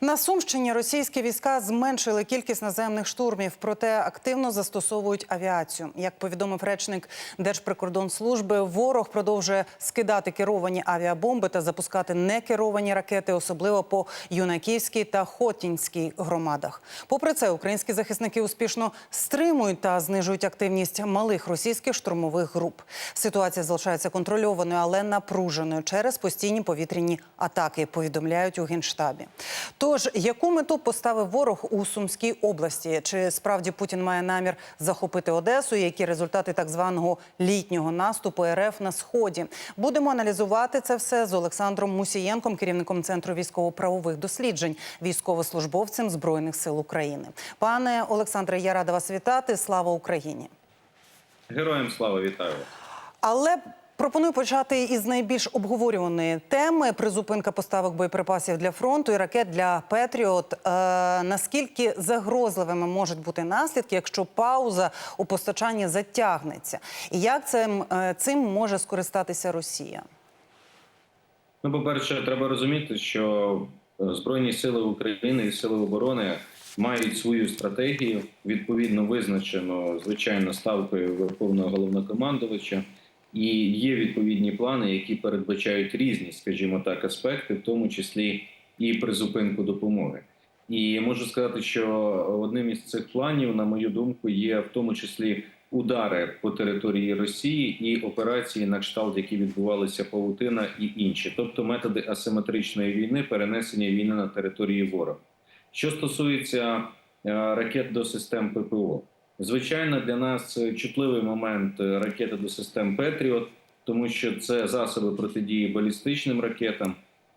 На Сумщині російські війська зменшили кількість наземних штурмів, проте активно застосовують авіацію. Як повідомив речник Держприкордонслужби, ворог продовжує скидати керовані авіабомби та запускати некеровані ракети, особливо по Юнаківській та Хотінській громадах. Попри це, українські захисники успішно стримують та знижують активність малих російських штурмових груп. Ситуація залишається контрольованою, але напруженою через постійні повітряні атаки. Повідомляють у генштабі. Тож, яку мету поставив ворог у Сумській області? Чи справді Путін має намір захопити Одесу? Які результати так званого літнього наступу РФ на сході? Будемо аналізувати це все з Олександром Мусієнком, керівником центру військово-правових досліджень, військовослужбовцем збройних сил України. Пане Олександре, я рада вас вітати. Слава Україні! Героям слава вітаю. Але пропоную почати із найбільш обговорюваної теми: призупинка поставок боєприпасів для фронту і ракет для Петріот. Е, наскільки загрозливими можуть бути наслідки, якщо пауза у постачанні затягнеться? І як цим, е, цим може скористатися Росія? Ну, по-перше, треба розуміти, що Збройні сили України і сили оборони мають свою стратегію, відповідно визначену звичайно ставкою Верховного головнокомандувача, і є відповідні плани, які передбачають різні, скажімо так, аспекти, в тому числі і призупинку допомоги. І можу сказати, що одним із цих планів, на мою думку, є в тому числі удари по території Росії і операції на кшталт, які відбувалися павутина і інші, тобто методи асиметричної війни, перенесення війни на території ворога. Що стосується е, ракет до систем ППО, звичайно, для нас чутливий момент е, ракети до систем Петріот, тому що це засоби протидії балістичним ракетам.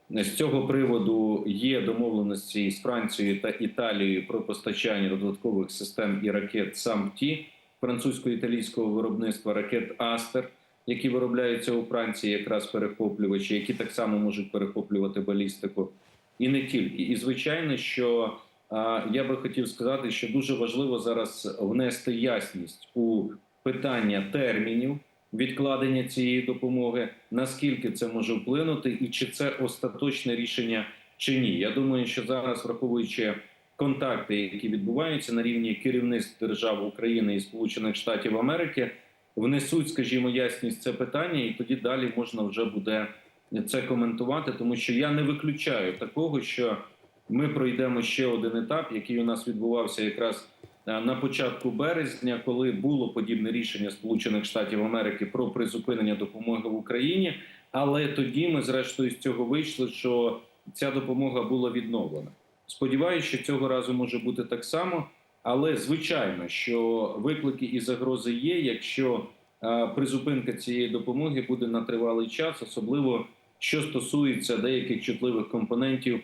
З цього приводу є домовленості з Францією та Італією про постачання додаткових систем і ракет САМТІ французько-італійського виробництва ракет Астер, які виробляються у Франції, якраз перехоплювачі, які так само можуть перехоплювати балістику, і не тільки. І звичайно, що я би хотів сказати, що дуже важливо зараз внести ясність у питання термінів відкладення цієї допомоги, наскільки це може вплинути, і чи це остаточне рішення чи ні. Я думаю, що зараз, враховуючи контакти, які відбуваються на рівні керівництв держав України і Сполучених Штатів Америки, внесуть, скажімо, ясність це питання, і тоді далі можна вже буде це коментувати, тому що я не виключаю такого, що ми пройдемо ще один етап, який у нас відбувався якраз е, на початку березня, коли було подібне рішення Сполучених Штатів Америки про призупинення допомоги в Україні. Але тоді ми, зрештою, з цього вийшли, що ця допомога була відновлена. Сподіваюся, що цього разу може бути так само. Але звичайно, що виклики і загрози є, якщо е, призупинка цієї допомоги буде на тривалий час, особливо що стосується деяких чутливих компонентів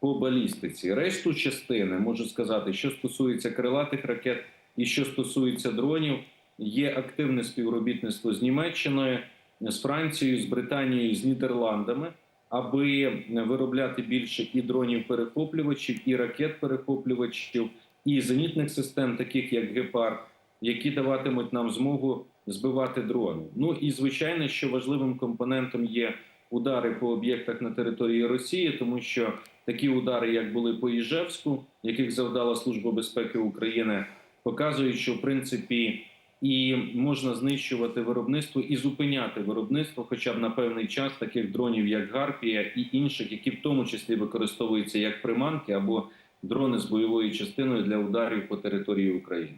по балістиці. Решту частини можу сказати, що стосується крилатих ракет і що стосується дронів, є активне співробітництво з Німеччиною, з Францією, з Британією, з Нідерландами, аби виробляти більше і дронів перехоплювачів, і ракет перехоплювачів, і зенітних систем, таких як Гепард, які даватимуть нам змогу збивати дрони. Ну і звичайно, що важливим компонентом є удари по об'єктах на території Росії, тому що такі удари, як були по Іжевську, яких завдала Служба безпеки України, показують, що в принципі і можна знищувати виробництво і зупиняти виробництво, хоча б на певний час таких дронів, як Гарпія і інших, які в тому числі використовуються як приманки або дрони з бойовою частиною для ударів по території України.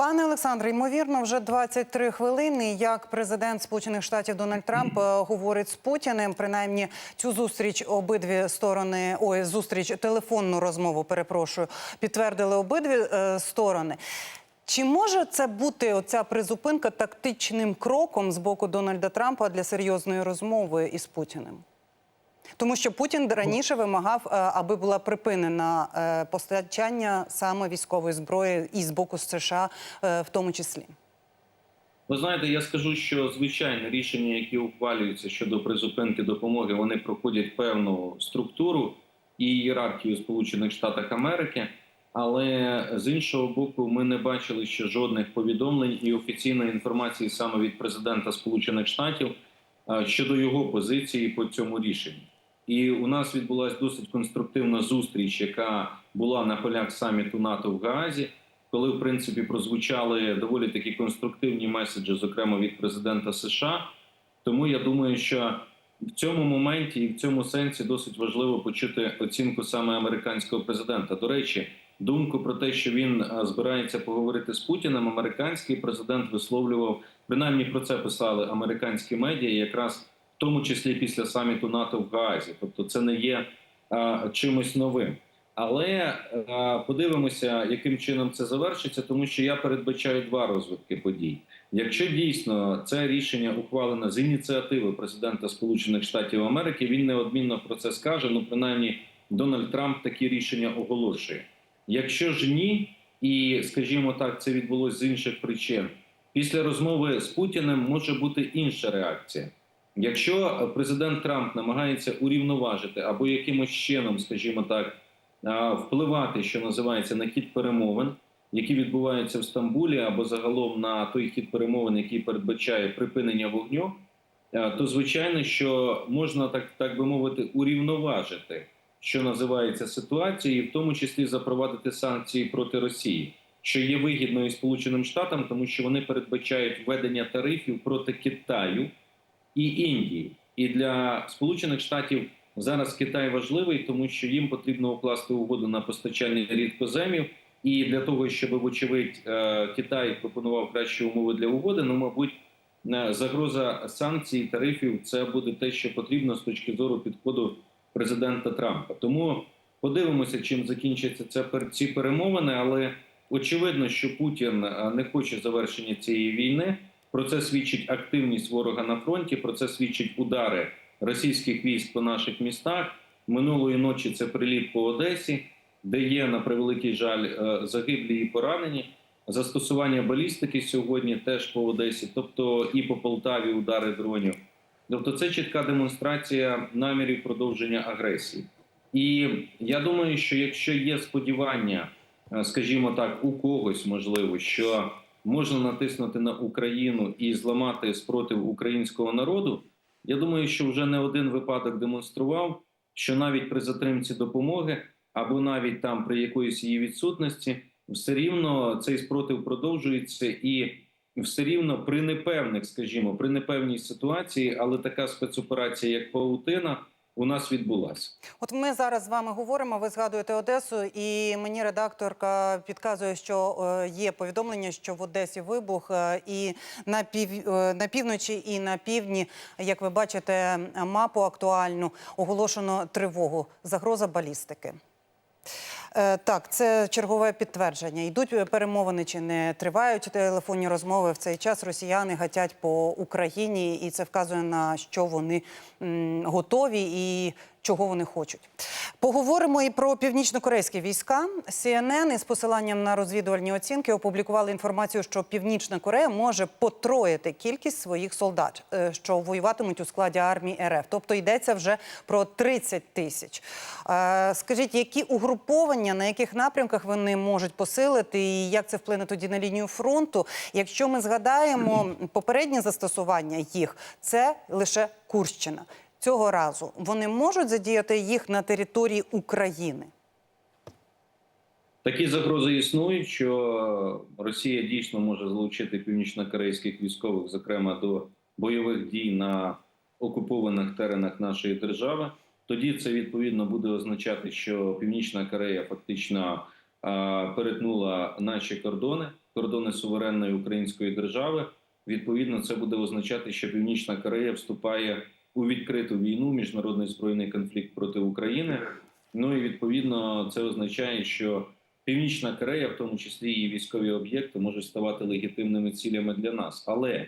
Пане Олександре, ймовірно, вже 23 хвилини. Як президент Сполучених Штатів Дональд Трамп е, говорить з Путіним, принаймні цю зустріч обидві сторони, ой, зустріч телефонну розмову, перепрошую, підтвердили обидві е, сторони. Чи може це бути оця призупинка тактичним кроком з боку Дональда Трампа для серйозної розмови із Путіним? Тому що Путін раніше вимагав, е, аби була припинена е, постачання саме військової зброї і з боку США, е, в тому числі. Ви знаєте, я скажу, що звичайно рішення, які ухвалюються щодо призупинки допомоги, вони проходять певну структуру і ієрархію Сполучених Штатів Америки. Але з іншого боку, ми не бачили ще жодних повідомлень і офіційної інформації саме від президента Сполучених Штатів щодо його позиції по цьому рішенню. І у нас відбулася досить конструктивна зустріч, яка була на полях саміту НАТО в Гаазі, коли в принципі прозвучали доволі такі конструктивні меседжі, зокрема від президента США. Тому я думаю, що в цьому моменті і в цьому сенсі досить важливо почути оцінку саме американського президента. До речі, думку про те, що він е, збирається поговорити з Путіним, американський президент висловлював принаймні про це писали американські медіа, якраз тому числі після саміту НАТО в Гаазі. Тобто, це не є а, чимось новим. Але а, подивимося, яким чином це завершиться, тому що я передбачаю два розвитки подій. Якщо дійсно це рішення ухвалено з ініціативи президента Сполучених Штатів Америки, він неодмінно про це скаже. Ну, принаймні, Дональд Трамп такі рішення оголошує. Якщо ж ні, і скажімо так, це відбулося з інших причин. Після розмови з Путіним може бути інша реакція. Якщо президент Трамп намагається урівноважити або якимось чином, скажімо так, впливати, що називається на хід перемовин, які відбуваються в Стамбулі, або загалом на той хід перемовин, який передбачає припинення вогню, е, то звичайно, що можна так, так би мовити, урівноважити, що називається ситуацію, і в тому числі запровадити санкції проти Росії, що є вигідно і Сполученим Штатам, тому що вони передбачають введення тарифів проти Китаю і Індії. І для Сполучених Штатів зараз Китай важливий, тому що їм потрібно укласти угоду на постачання рідкоземів. І для того, щоб вочевидь е, Китай пропонував кращі умови для угоди, ну мабуть, е, загроза санкцій, тарифів це буде те, що потрібно з точки зору підходу президента Трампа. Тому подивимося, чим закінчаться це ці перемовини. Але очевидно, що Путін е, не хоче завершення цієї війни. Про це свідчить активність ворога на фронті. Про це свідчать удари російських військ по наших містах. Минулої ночі це приліт по Одесі, де є на превеликий жаль е, загиблі і поранені. Застосування балістики сьогодні теж по Одесі, тобто і по Полтаві удари дронів. Тобто, це чітка демонстрація намірів продовження агресії. І я думаю, що якщо є сподівання, е, скажімо так, у когось можливо, що можна натиснути на Україну і зламати спротив українського народу, я думаю, що вже не один випадок демонстрував, що навіть при затримці допомоги або навіть там при якоїсь її відсутності, все рівно цей спротив продовжується і все рівно при непевних, скажімо, при непевній ситуації, але така спецоперація, як паутина, у нас відбулася. От ми зараз з вами говоримо. Ви згадуєте Одесу, і мені редакторка підказує, що е, є повідомлення, що в Одесі вибух, е, і на пів е, на півночі і на півдні, як ви бачите, мапу актуальну оголошено тривогу. Загроза балістики. Е, Так, це чергове підтвердження. Йдуть перемовини чи не тривають телефонні розмови в цей час. Росіяни гатять по Україні, і це вказує на що вони готові і чого вони хочуть. Поговоримо і про північно-корейські війська. CNN із посиланням на розвідувальні оцінки опублікували інформацію, що Північна Корея може потроїти кількість своїх солдат, е, що воюватимуть у складі армії РФ. Тобто йдеться вже про 30 тисяч. Е, Скажіть, які угруповання на яких напрямках вони можуть посилити, і як це вплине тоді на лінію фронту? Якщо ми згадаємо попереднє застосування їх, це лише Курщина. Цього разу вони можуть задіяти їх на території України. Такі загрози існують, що Росія дійсно може залучити північнокорейських військових, зокрема до бойових дій на окупованих теренах нашої держави. Тоді це відповідно буде означати, що Північна Корея фактично перетнула наші кордони, кордони суверенної української держави. Відповідно, це буде означати, що Північна Корея вступає у відкриту війну, міжнародний збройний конфлікт проти України. Ну і відповідно це означає, що Північна Корея, в тому числі її військові об'єкти, можуть ставати легітимними цілями для нас. Але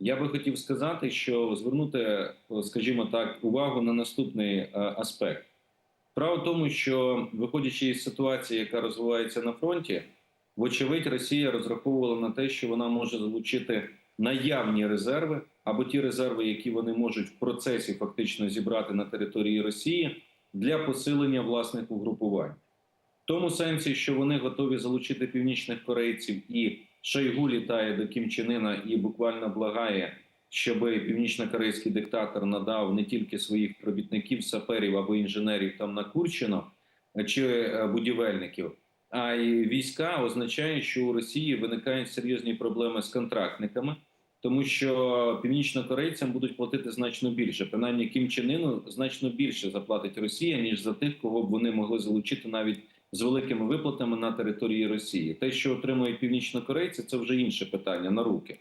я би хотів сказати, що звернути, скажімо так, увагу на наступний е, аспект. Справа в тому, що виходячи із ситуації, яка розвивається на фронті, вочевидь, Росія розраховувала на те, що вона може залучити наявні резерви або ті резерви, які вони можуть в процесі фактично зібрати на території Росії для посилення власних угрупувань. В тому сенсі, що вони готові залучити північних корейців, і Шойгу літає до Кім Чен Ына і буквально благає щоб північно-корейський диктатор надав не тільки своїх робітників, саперів або інженерів там на Курщино чи е, будівельників, а й війська означає, що у Росії виникають серйозні проблеми з контрактниками, тому що північнокорейцям будуть платити значно більше. Принаймні Кім Чен Іну значно більше заплатить Росія ніж за тих, кого б вони могли залучити навіть з великими виплатами на території Росії. Те, що отримують північнокорейці, це вже інше питання на руки.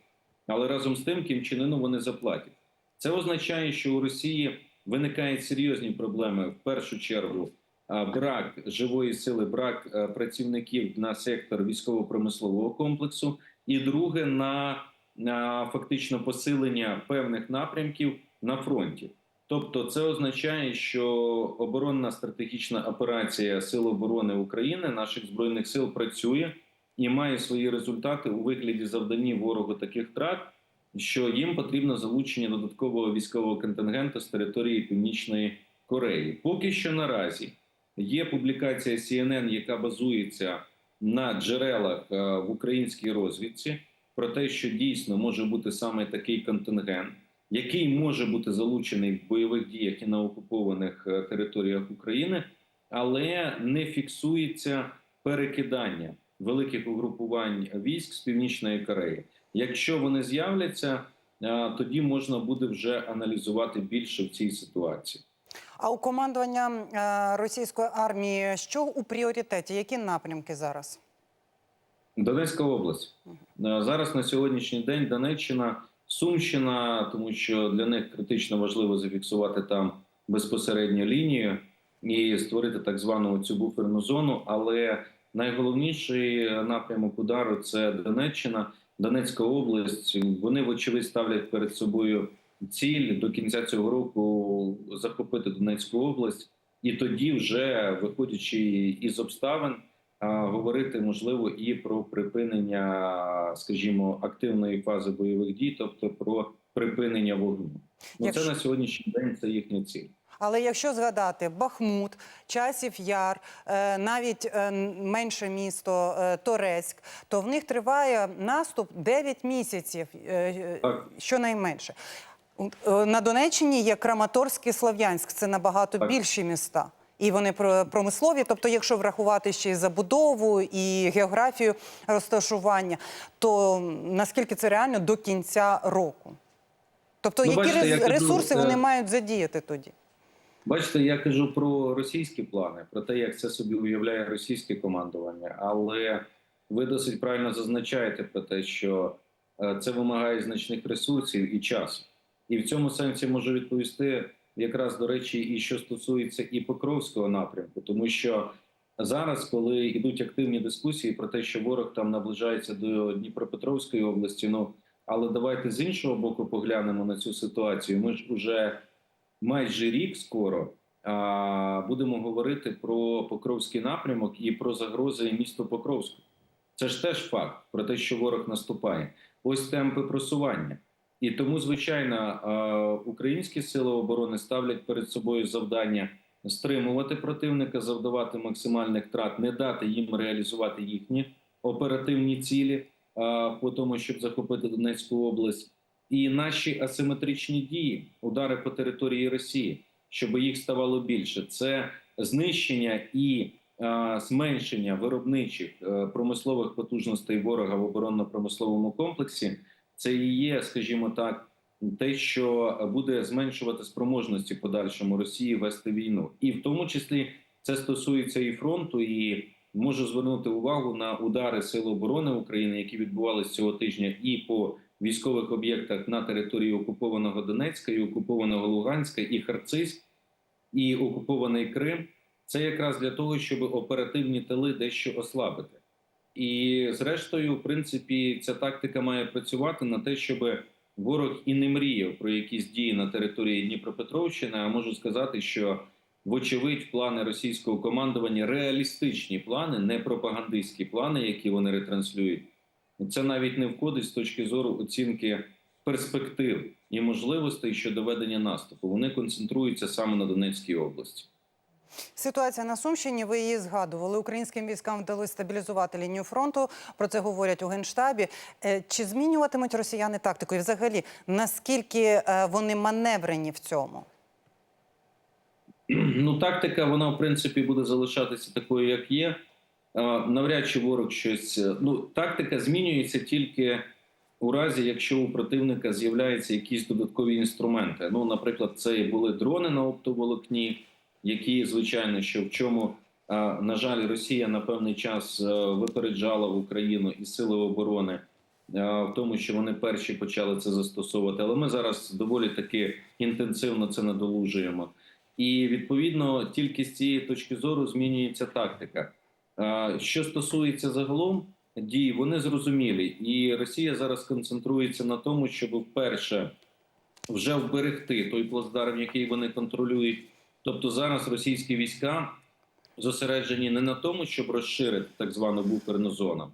Але разом з тим Кім Чен Іну вони заплатять. Це означає, що у Росії виникають серйозні проблеми в першу чергу. Брак живої сили, брак е, працівників на сектор військово-промислового комплексу, і друге на фактично посилення певних напрямків на фронті. Тобто, це означає, що оборонна стратегічна операція Сил оборони України наших збройних сил працює і має свої результати у вигляді завданні ворогу таких втрат, що їм потрібно залучення додаткового військового контингенту з території Північної Кореї. Поки що наразі є публікація CNN, яка базується на джерелах е, в українській розвідці, про те, що дійсно може бути саме такий контингент, який може бути залучений в бойових діях і на окупованих е, територіях України, але не фіксується перекидання великих угрупувань військ з північної Кореї. Якщо вони з'являться, е, тоді можна буде вже аналізувати більше в цій ситуації. А у командування е, російської армії що у пріоритеті? Які напрямки зараз? Донецька область Е, зараз на сьогоднішній день Донеччина, Сумщина, тому що для них критично важливо зафіксувати там безпосередньо лінію і створити так звану цю буферну зону. Але найголовніший напрямок удару це Донеччина, Донецька область. Вони вочевидь ставлять перед собою ціль до кінця цього року захопити Донецьку область, і тоді, вже виходячи із обставин, говорити можливо і про припинення, скажімо, активної фази бойових дій, тобто про припинення вогню. Ну, Якщо- Це на сьогоднішній день це їхня ціль. Але якщо згадати Бахмут, Часів Яр, е, навіть е, менше місто е, Торецьк, то в них триває наступ 9 місяців, щонайменше. На Донеччині є Краматорськ і Слов'янськ, це набагато Так. більші міста. І вони про- промислові, тобто, якщо врахувати ще й забудову і географію розташування, то наскільки це реально до кінця року? Тобто, Ну, які бачите, кажу, ресурси е, вони мають задіяти тоді? Бачите, я кажу про російські плани, про те, як це собі уявляє російське командування. Але ви досить правильно зазначаєте про те, що е, це вимагає значних ресурсів і часу. І в цьому сенсі можу відповісти якраз до речі, і що стосується і Покровського напрямку, тому що зараз, коли йдуть активні дискусії про те, що ворог там наближається до Дніпропетровської області, ну але давайте з іншого боку поглянемо на цю ситуацію. Ми ж уже майже рік скоро а, будемо говорити про Покровський напрямок і про загрози місту Покровську. Це ж теж факт про те, що ворог наступає. Ось темпи просування. І тому, звичайно, українські сили оборони ставлять перед собою завдання стримувати противника, завдавати максимальних втрат, не дати їм реалізувати їхні оперативні цілі а, по тому, щоб захопити Донецьку область і наші асиметричні дії, удари по території Росії, щоб їх ставало більше. Це знищення і е, зменшення виробничих е, промислових потужностей ворога в оборонно-промисловому комплексі. Це і є, скажімо так, те, що буде зменшувати спроможності подальшому Росії вести війну, і в тому числі це стосується і фронту, і можу звернути увагу на удари Сил оборони України, які відбувалися цього тижня, і по військових об'єктах на території окупованого Донецька, і окупованого Луганська, і Харциськ, і окупований Крим. Це якраз для того, щоб оперативні тили дещо ослабити. І зрештою, в принципі, ця тактика має працювати на те, щоб ворог і не мріяв про якісь дії на території Дніпропетровщини. А можу сказати, що вочевидь плани російського командування реалістичні плани, не пропагандистські плани, які вони ретранслюють. Це навіть не входить з точки зору оцінки перспектив і можливостей щодо ведення наступу. Вони концентруються саме на Донецькій області. Ситуація на Сумщині, ви її згадували. Українським військам вдалося стабілізувати лінію фронту. Про це говорять у Генштабі. Е, Чи змінюватимуть росіяни тактику? І взагалі, наскільки е, вони маневрені в цьому? Ну, тактика, вона в принципі буде залишатися такою, як є. Е, Навряд чи ворог щось. Ну, тактика змінюється тільки у разі, якщо у противника з'являються якісь додаткові інструменти. Ну, наприклад, це були дрони на оптоволокні, які, звичайно, що в чому, на жаль, Росія на певний час е, випереджала Україну і сили оборони е, в тому, що вони перші почали це застосовувати. Але ми зараз доволі таки інтенсивно це надолужуємо. І відповідно тільки з цієї точки зору змінюється тактика. Е, Що стосується загалом дій, вони зрозумілі, і Росія зараз концентрується на тому, щоб вперше вже вберегти той плацдарм, який вони контролюють. Тобто зараз російські війська зосереджені не на тому, щоб розширити так звану буферну зону,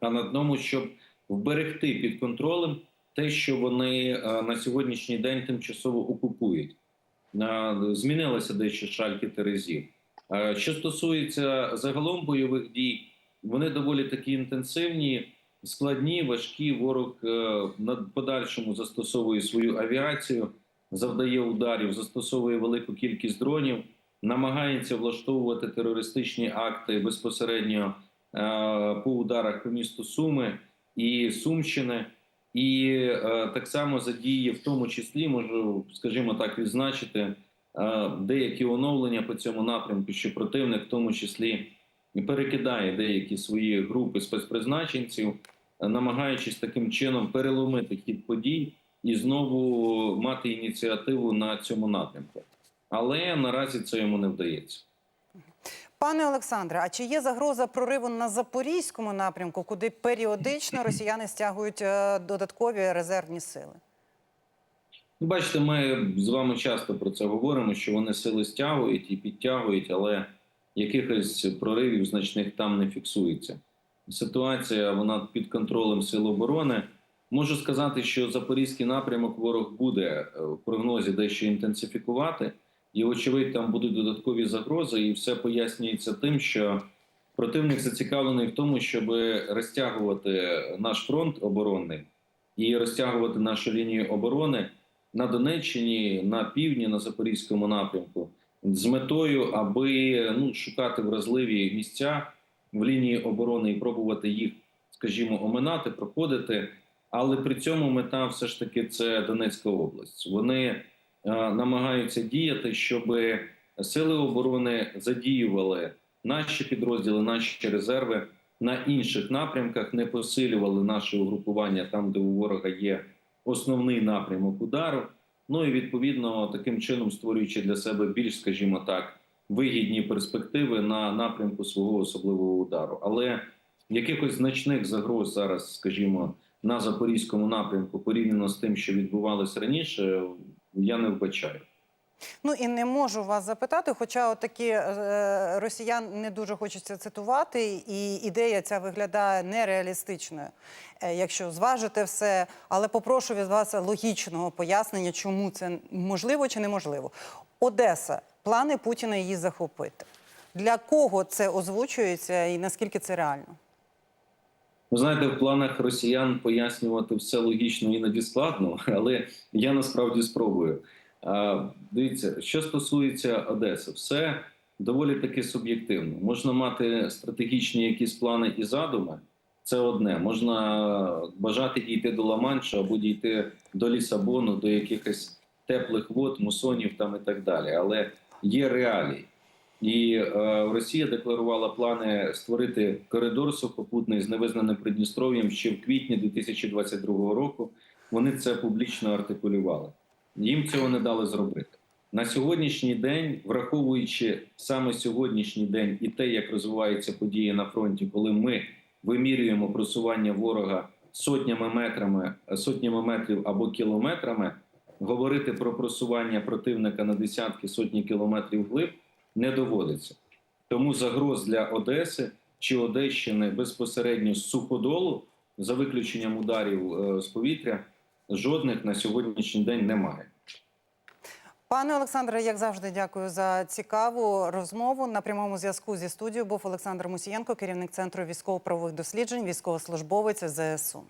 а на тому, щоб вберегти під контролем те, що вони е, на сьогоднішній день тимчасово окупують. Змінилося дещо шальки терезів. Е, Що стосується загалом бойових дій, вони доволі такі інтенсивні, складні, важкі. Ворог е, на подальшому застосовує свою авіацію, завдає ударів, застосовує велику кількість дронів, намагається влаштовувати терористичні акти безпосередньо е, по ударах по місту Суми і Сумщини. І е, так само задіє, в тому числі можу, скажімо так, відзначити е, деякі оновлення по цьому напрямку, що противник, в тому числі, перекидає деякі свої групи спецпризначенців, намагаючись таким чином переломити хід подій і знову мати ініціативу на цьому напрямку. Але наразі це йому не вдається. Пане Олександре, а чи є загроза прориву на запорізькому напрямку, куди періодично росіяни стягують е, додаткові резервні сили? Ну, Бачите, ми з вами часто про це говоримо, що вони сили стягують і підтягують, але якихось проривів значних там не фіксується. Ситуація вона під контролем сил оборони. Можу сказати, що запорізький напрямок ворог буде е, в прогнозі дещо інтенсифікувати, і, вочевидь, там будуть додаткові загрози, і все пояснюється тим, що противник зацікавлений в тому, щоб розтягувати наш фронт оборонний і розтягувати нашу лінію оборони на Донеччині, на півдні, на Запорізькому напрямку з метою, аби ну, шукати вразливі місця в лінії оборони і пробувати їх, скажімо, оминати, проходити. Але при цьому мета все ж таки це Донецька область. Вони е, намагаються діяти, щоб сили оборони задіювали наші підрозділи, наші резерви на інших напрямках, не посилювали наше угрупування там, де у ворога є основний напрямок удару. Ну і відповідно таким чином створюючи для себе більш, скажімо так, вигідні перспективи на напрямку свого особливого удару. Але якихось значних загроз зараз, скажімо, на запорізькому напрямку порівняно з тим, що відбувалось раніше, я не вбачаю. Ну і не можу вас запитати, хоча такі е, росіян не дуже хочеться цитувати, і ідея ця виглядає нереалістичною, е, якщо зважите все. Але попрошу від вас логічного пояснення, чому це можливо чи неможливо. Одеса, плани Путіна її захопити. Для кого це озвучується і наскільки це реально? Ви знаєте, в планах росіян пояснювати все логічно іноді складно, але я насправді спробую. Дивіться, що стосується Одеси, все доволі таки суб'єктивно. Можна мати стратегічні якісь плани і задуми. Це одне. Можна бажати дійти до Ла-Манша або дійти до Лісабону, до якихось теплих вод, мусонів там і так далі. Але є реалії. І е, Росія декларувала плани створити коридор сухопутний з невизнаним Придністров'ям ще в квітні 2022 року. Вони це публічно артикулювали. Їм цього не дали зробити на сьогоднішній день, враховуючи саме сьогоднішній день і те, як розвиваються події на фронті, коли ми вимірюємо просування ворога сотнями метрами, сотнями метрів або кілометрами, говорити про просування противника на десятки сотні кілометрів вглиб не доводиться. Тому загроз для Одеси чи Одещини безпосередньо з суходолу, за виключенням ударів е, з повітря, жодних на сьогоднішній день немає. Пане Олександре, як завжди, дякую за цікаву розмову. На прямому зв'язку зі студією був Олександр Мусієнко, керівник центру військово-правових досліджень, військовослужбовець ЗСУ.